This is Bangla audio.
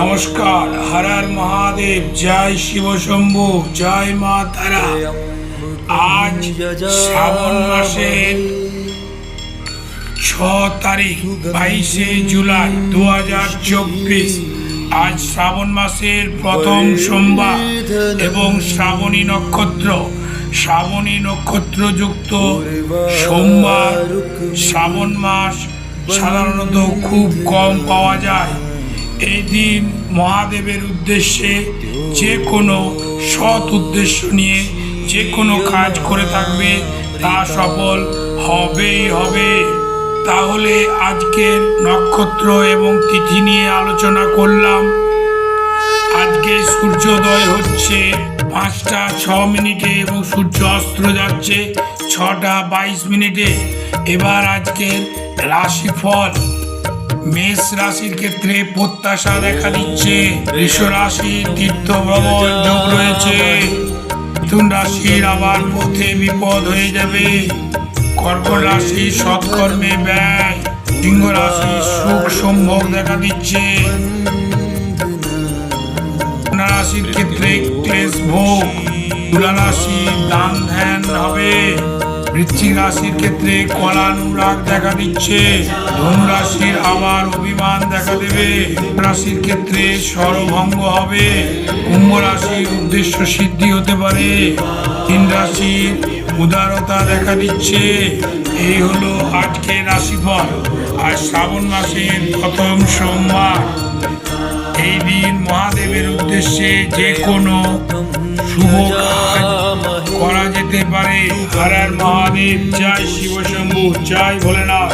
নমস্কার, হরার মহাদেব, জয় শিব শম্ভু, জয় মা তারা। আজ শ্রাবণ মাসের ছ তারিখ, বাইশে জুলাই দু হাজার চব্বিশ। আজ শ্রাবণ মাসের প্রথম সোমবার এবং শ্রাবণী নক্ষত্র, শ্রাবণী নক্ষত্রযুক্ত সোমবার। শ্রাবণ মাস সাধারণত খুব কম পাওয়া যায়। এই দিন মহাদেবের উদ্দেশ্যে যে কোনো সৎ উদ্দেশ্য নিয়ে যে কোনো কাজ করে থাকবে, তা সফল হবেই হবে। তাহলে আজকের নক্ষত্র এবং তিথি নিয়ে আলোচনা করলাম। আজকে সূর্যোদয় হচ্ছে পাঁচটা ছ মিনিটে এবং সূর্য অস্ত যাচ্ছে ছটা বাইশ মিনিটে। এবার আজকের রাশিফল। মেষ রাশির ক্ষেত্রে প্রত্যাশা দেখা দিচ্ছে। বৃষ রাশির তীর্থ ভ্রমণ যোগ রয়েছে। মিথুন রাশির আবার পথে বিপদ হয়ে যাবে। কর্কট রাশি সৎকর্মে ব্যয়। সিংহ রাশি সুখ সম্ভব দেখা দিচ্ছে। রাশির ক্ষেত্রে ক্লেশ ভোগ। তুলা রাশি দান ধ্যান হবে। বৃশ্চিক রাশির ক্ষেত্রে কলানুরাগ দেখা দিচ্ছে। ধনু রাশির আবার অভিমান দেখা দেবে। রাশির ক্ষেত্রে স্বরভঙ্গ হবে। কুম্ভ রাশির উদ্দেশ্য সিদ্ধি হতে পারে। তিন রাশির উদারতা দেখা দিচ্ছে। এই হলো আজকের রাশিফল আর শ্রাবণ মাসের প্রথম সোমবার। এই দিন মহাদেবের উদ্দেশ্যে যে কোনো শুভ যেতে পারে। হরার মহাদেব জয় শিব শম্ভু জয় ভোলেনাথ।